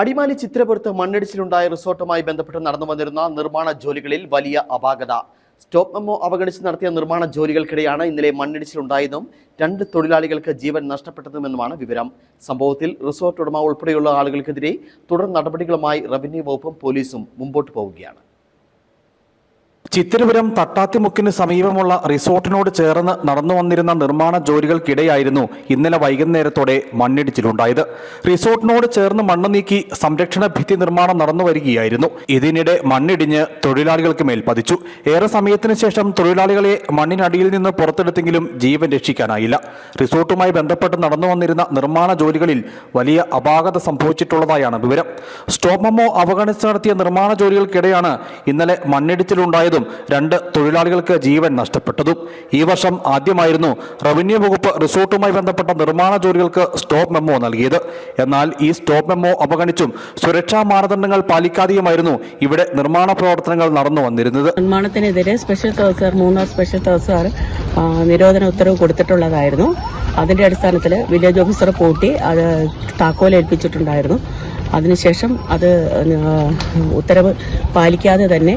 അടിമാലി ചിത്രപുരത്ത് മണ്ണിടിച്ചിലുണ്ടായ റിസോർട്ടുമായി ബന്ധപ്പെട്ട് നടന്നു വന്നിരുന്ന നിർമ്മാണ ജോലികളിൽ വലിയ അപാകത. സ്റ്റോപ്പ് മെമ്മോ അവഗണിച്ച് നടത്തിയ നിർമ്മാണ ജോലികൾക്കിടെയാണ് ഇന്നലെ മണ്ണിടിച്ചിലുണ്ടായതും രണ്ട് തൊഴിലാളികൾക്ക് ജീവൻ നഷ്ടപ്പെട്ടതുമെന്നുമാണ് വിവരം. സംഭവത്തിൽ റിസോർട്ട് ഉടമ ഉൾപ്പെടെയുള്ള ആളുകൾക്കെതിരെ തുടർ നടപടികളുമായി റവന്യൂ വകുപ്പും പോലീസും മുമ്പോട്ട് പോവുകയാണ്. ചിത്തിരപുരം തട്ടാത്തിമുക്കിന് സമീപമുള്ള റിസോർട്ടിനോട് ചേർന്ന് നടന്നു വന്നിരുന്ന നിർമ്മാണ ജോലികൾക്കിടെയായിരുന്നു ഇന്നലെ വൈകുന്നേരത്തോടെ മണ്ണിടിച്ചിലുണ്ടായത്. റിസോർട്ടിനോട് ചേർന്ന് മണ്ണ് നീക്കി സംരക്ഷണ ഭിത്തി നിർമ്മാണം നടന്നു വരികയായിരുന്നു. ഇതിനിടെ മണ്ണിടിഞ്ഞ് തൊഴിലാളികൾക്ക് മേൽ പതിച്ചു. ഏറെ സമയത്തിന് ശേഷം തൊഴിലാളികളെ മണ്ണിനടിയിൽ നിന്ന് പുറത്തെടുത്തെങ്കിലും ജീവൻ രക്ഷിക്കാനായില്ല. റിസോർട്ടുമായി ബന്ധപ്പെട്ട് നടന്നു വന്നിരുന്ന നിർമ്മാണ ജോലികളിൽ വലിയ അപാകത സംഭവിച്ചിട്ടുള്ളതായാണ് വിവരം. സ്റ്റോപ്പ് മെമ്മോ അവഗണിച്ച് നടത്തിയ നിർമ്മാണ ജോലികൾക്കിടെയാണ് ഇന്നലെ മണ്ണിടിച്ചിലുണ്ടായതും. രണ്ട് തൊഴിലാളികൾക്ക് ജീവൻ നഷ്ടപ്പെട്ടതും. ഈ വർഷം ആദ്യമായിരുന്നു റവന്യൂ വകുപ്പ് റിസോർട്ടുമായി ബന്ധപ്പെട്ട നിർമ്മാണ ജോലികൾക്ക് സ്റ്റോപ്പ് മെമ്മോ നൽകിയത്. എന്നാൽ ഈ സ്റ്റോപ്പ് മെമ്മോ അവഗണിച്ചും സുരക്ഷാ മാനദണ്ഡങ്ങൾ പാലിക്കാതെയുമായിരുന്നു ഇവിടെ നിർമ്മാണ പ്രവർത്തനങ്ങൾ നടന്നു വന്നിരുന്നത്. നിർമ്മാണത്തിനെതിരെ സ്പെഷ്യൽ തഹസാർ മൂന്നാർ സ്പെഷ്യൽ തഹസാർ നിരോധന ഉത്തരവ് കൊടുത്തിട്ടുള്ളതായിരുന്നു. അതിന്റെ അടിസ്ഥാനത്തിൽ വില്ലേജ് ഓഫീസർ പൂട്ടി അത് താക്കോൽ ഏൽപ്പിച്ചിട്ടുണ്ടായിരുന്നു. അതിനുശേഷം അത് ഉത്തരവ് പാലിക്കാതെ തന്നെ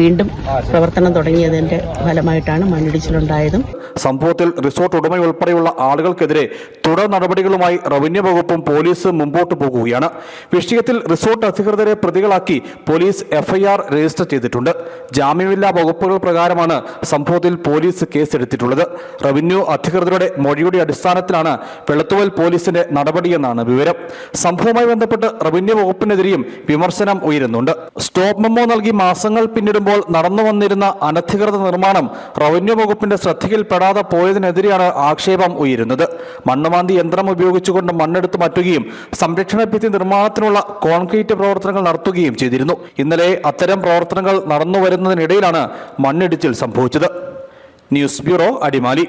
വീണ്ടും പ്രവർത്തനം തുടങ്ങിയതിന്റെ ഫലമായിട്ടാണ് മണ്ണിടിച്ചിലുണ്ടായതും. സംഭവത്തിൽ റിസോർട്ട് ഉടമയുൾപ്പെടെയുള്ള ആളുകൾക്കെതിരെ തുടർ നടപടികളുമായി റവന്യൂ വകുപ്പും പോലീസും മുമ്പോട്ട് പോകുകയാണ്. വിഷയത്തിൽ റിസോർട്ട് അധികൃതരെ പ്രതികളാക്കി പോലീസ് എഫ്ഐആർ രജിസ്റ്റർ ചെയ്തിട്ടുണ്ട്. ജാമ്യമില്ലാ വകുപ്പുകൾ പ്രകാരമാണ് സംഭവത്തിൽ പോലീസ് കേസെടുത്തിട്ടുള്ളത്. റവന്യൂ അധികൃതരുടെ മൊഴിയുടെ അടിസ്ഥാനത്തിലാണ് വെളുത്തുവൽ പോലീസിന്റെ നടപടിയെന്നാണ് വിവരം. സംഭവവുമായി ബന്ധപ്പെട്ട് റവന്യൂ വകുപ്പിനെതിരെയും വിമർശനം ഉയരുന്നുണ്ട്. സ്റ്റോപ്പ് മെമ്മോ നൽകി മാസങ്ങൾ പിന്നിടുമ്പോൾ നടന്നു വന്നിരുന്ന അനധികൃത നിർമ്മാണം റവന്യൂ വകുപ്പിന്റെ ശ്രദ്ധയിൽപ്പെടാതെ പോയതിനെതിരെയാണ് ആക്ഷേപം ഉയരുന്നത്. മണ്ണുമാന്തി യന്ത്രം ഉപയോഗിച്ചുകൊണ്ട് മണ്ണെടുത്ത് മാറ്റുകയും സംരക്ഷണ ഭിത്തി നിർമ്മാണത്തിനുള്ള കോൺക്രീറ്റ് പ്രവർത്തനങ്ങൾ നടത്തുകയും ചെയ്തിരുന്നു. ഇന്നലെ അത്തരം പ്രവർത്തനങ്ങൾ നടന്നു വരുന്നതിനിടയിലാണ് മണ്ണിടിച്ചിൽ സംഭവിച്ചത്. News bureau Adimali.